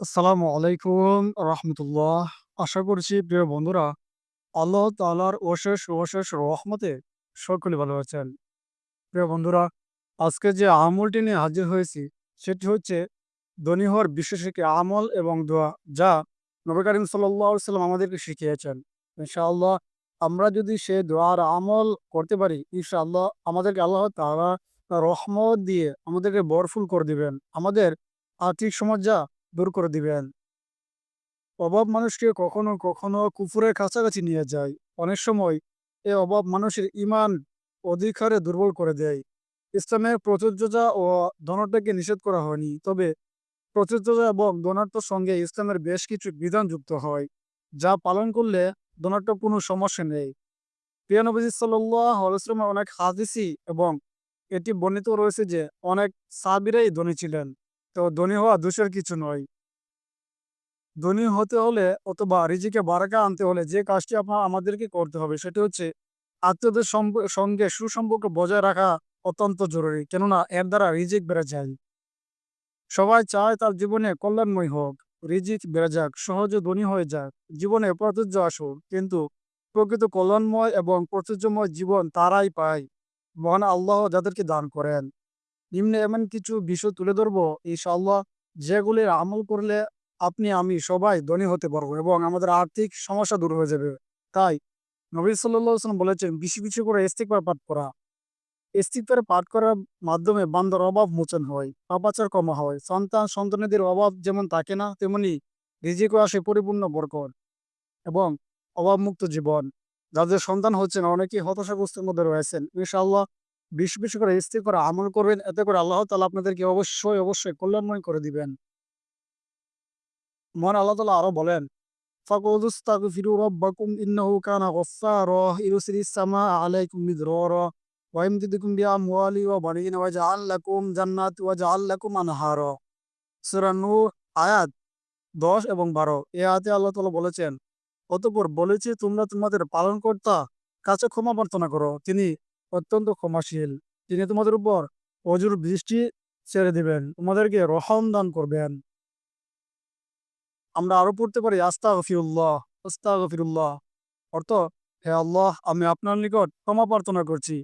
আসসালামু আলাইকুম রহমতুল্লাহ। আশা করছি প্রিয় বন্ধুরা আল্লাহ তাআলার অশেষ, অশেষ রহমতে সকলে ভালো আছেন। প্রিয় বন্ধুরা আজকে যে আমলটি নিয়ে হাজির হয়েছি সেটি হচ্ছে ধনী হওয়ার বিশেষ একটি আমল এবং দোয়া যা নবী করিম সাল্লাম আমাদেরকে শিখিয়েছেন। ইনশাআল্লাহ আমরা যদি সে দোয়ার আমল করতে পারি ইনশাআল্লাহ আমাদেরকে আল্লাহ তার রহমত দিয়ে আমাদেরকে বরফুল করে দিবেন। আমাদের আর্থিক সমস্যা দূর করে দিবেন। অভাব মানুষকে কখনো, কখনো কুফুরের কাছাকাছি নিয়ে যায়। অনেক সময় এ অভাব মানুষের ঈমান অধিক হারে দুর্বল করে দেয়। ইসলামে প্রযোজ্যতা ও ধনাঢ্যকে নিষেধ করা হয়নি। তবে প্রযোজ্যতা এবং ধনাঢ্যর সঙ্গে ইসলামের বেশ কিছু বিধান যুক্ত হয়, যা পালন করলে ধনাঢ্যর কোনো সমস্যা নেই। প্রিয় নবীজি সাল্লাল্লাহু অনেক হাদিসই এবং এটি বর্ণিত রয়েছে যে অনেক সাহাবীরাই ধনী ছিলেন। তো ধনী হওয়া দোষের কিছু নয়। ধনী হতে হলে অথবা রিজিকে বারাকা আনতে হলে যে কাজটি আপনার আমাদেরকে করতে হবে সেটি হচ্ছে আত্মীয়দের সঙ্গে সুসম্পর্ক বজায় রাখা অত্যন্ত জরুরি। কেননা এর দ্বারা রিজিক বেড়ে যায়। সবাই চায় তার জীবনে কল্যাণময় হোক, রিজিক বেড়ে যাক, সহজে ধনী হয়ে যাক, জীবনে প্রাচুর্য আসুক। কিন্তু প্রকৃত কল্যাণময় এবং প্রাচুর্যময় জীবন তারাই পায়, মহান আল্লাহ যাদেরকে দান করেন। নিম্নে এমন কিছু বিষয় তুলে ধরব ইনশাআল্লাহ যেগুলির আমল করলে আপনি আমি সবাই ধনী হতে পারব এবং আমাদের আর্থিক সমস্যা দূর হয়ে যাবে। তাই নবী ওয়াসাল্লাম বলেছেন বেশি, বেশি করে ইস্তিগফার পাঠ করা। ইস্তিগফার পাঠ করার মাধ্যমে বান্দার অভাব মোচন হয়, পাপাচার কমা হয়, সন্তান সন্তানেদের অভাব যেমন থাকে না তেমনি রিজিকও আসে পরিপূর্ণ বরকত এবং অভাবমুক্ত জীবন। যাদের সন্তান হচ্ছেন অনেকেই হতাশাগ্রস্তের মধ্যে রয়েছেন। ইনশাআল্লাহ বেশি, বেশি করে ইস্তিগফার আমল করবেন। এতে করে আল্লাহ তাআলা আপনাদেরকে অবশ্যই, অবশ্যই কল্যাণময় করে দিবেন। মহান আল্লাহ তাআলা আরও বলেন, ফাকুলু ইস্তাগফিরু রাব্বাকুম ইন্নাহু কানা গফফারা ইউরসিলিস সামাআ আলাইকুম মিদরারা ওয়া ইমদিদকুম বিআমওয়ালি ওয়া বানিনা ওয়া ইয়াজআল লাকুম জান্নাতি ওয়া ইয়াজআল লাকুম আনহারা। সূরা নূহ আয়াত ১০ এবং ১২ এই আয়াতে আল্লাহ তাআলা বলেছেন, অতঃপর বলেছি তোমরা তোমাদের পালন পালনকর্তা কাছে ক্ষমা প্রার্থনা করো। তিনি অত্যন্ত ক্ষমাশীল। তিনি তোমাদের উপর অঝোর বৃষ্টি ছেড়ে দিবেন, তোমাদেরকে রহম দান করবেন। আমরা আরও পড়তে পারি আস্তাগফিরুল্লাহ, আস্তাগফিরুল্লাহ অর্থ হে আল্লাহ আমি আপনার নিকট ক্ষমা প্রার্থনা করছি।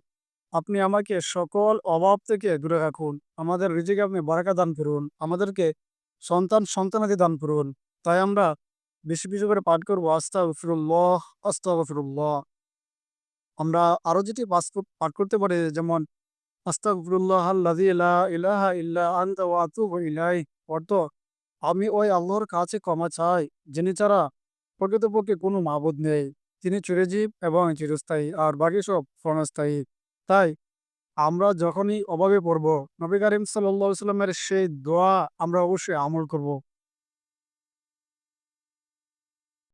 আপনি আমাকে সকল অভাব থেকে দূরে রাখুন। আমাদের রিজিকে আপনি বারাকা দান করুন। আমাদেরকে সন্তান সন্তানাদি দান করুন। তাই আমরা বেশি, বেশি করে পাঠ করব আস্তাগফিরুল্লাহ, আস্তাগফিরুল্লাহ। আমরা আরও যেটি পাঠ করতে পারি যেমন আতুবু অর্থ, আমি ওই আল্লাহর কাছে ক্ষমা চাই, যিনি ছাড়া প্রকৃতপক্ষে কোনো মাবুদ নেই। তিনি চিরজীব এবং চিরস্থায়ী, আর বাকি সব ক্ষণস্থায়ী। তাই, আমরা যখনই অভাবে পড়ব, নবী করিম আলাইহি ওয়াসাল্লামের সেই দোয়া আমরা অবশ্যই আমল করব।